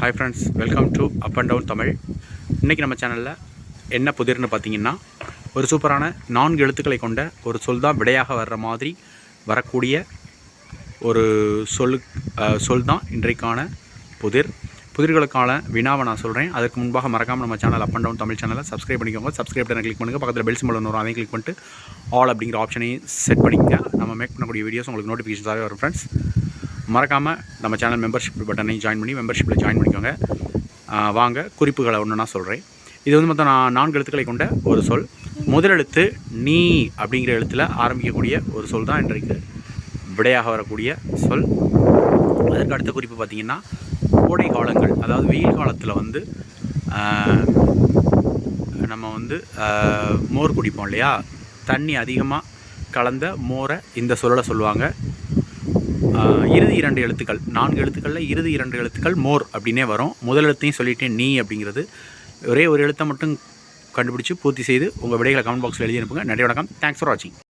Hi friends welcome to up and down Tamil இன்றைக்கி நம்ம சேனலில் என்ன புதிர்னு பார்த்தீங்கன்னா ஒரு சூப்பரான நான்கு எழுத்துக்களை கொண்ட ஒரு சொல் தான் விடையாக வர்ற மாதிரி வரக்கூடிய ஒரு சொல்லு சொல் தான் இன்றைக்கான புதிர். புதிர்களுக்கான வினாவை நான் சொல்கிறேன் அதுக்கு முன்பாக மறக்காமல் நம்ம channel up and down Tamil சேனலை சப்ஸ்கிரைப் பண்ணிக்கோங்க. சப்ஸ்கிரைப் பண்ண கிளிக் பண்ணுங்கள் பக்கத்தில் பெல் சிம்பிள் ஒன்று வரும். அதையும் கிளிக் பண்ணிட்டு ஆல் அப்படிங்கிற ஆப்ஷனையும் செட் பண்ணிக்கோங்க. நம்ம மேக் பண்ணக்கூடிய வீடியோஸ் உங்களுக்கு நோட்டிஃபிகேஷன்ஸாகவே வரும் ஃப்ரெண்ட்ஸ் மறக்காமல் நம்ம சேனல் மெம்பர்ஷிப் பட்டனையும் ஜாயின் பண்ணி மெம்பர்ஷிப்பில் ஜாயின் பண்ணிக்கோங்க. வாங்க குறிப்புகளை ஒன்று நான் சொல்கிறேன் இது வந்து மொத்தம் நான் நான்கு எழுத்துக்களை கொண்ட ஒரு சொல். முதல் எழுத்து நீ அப்படிங்கிற எழுத்தில் ஆரம்பிக்கக்கூடிய ஒரு சொல் தான் இன்றைக்கு விடையாக வரக்கூடிய சொல். அதற்கு அடுத்த குறிப்பு பார்த்திங்கன்னா கோடை காலங்கள் அதாவது வெயில் காலத்தில் வந்து நம்ம வந்து மோர் குடிப்போம் இல்லையா? தண்ணி அதிகமாக கலந்த மோரை இந்த சொல்லலை சொல்லுவாங்க. இறுதி இரண்டு எழுத்துக்கள். நான்கு எழுத்துக்களில் இறுதி இரண்டு எழுத்துக்கள் மோர் அப்படின்னே வரும். முதல் எழுத்தையும் சொல்லிட்டேன் நீ அப்படிங்கிறது. ஒரே ஒரு எழுத்தை மட்டும் கண்டுபிடிச்சு பூர்த்தி செய்து உங்கள் விடைகளை கமெண்ட் பாக்ஸில் எழுதி அனுப்புங்க. நன்றி வணக்கம். தேங்க்ஸ் ஃபார் வாட்சிங்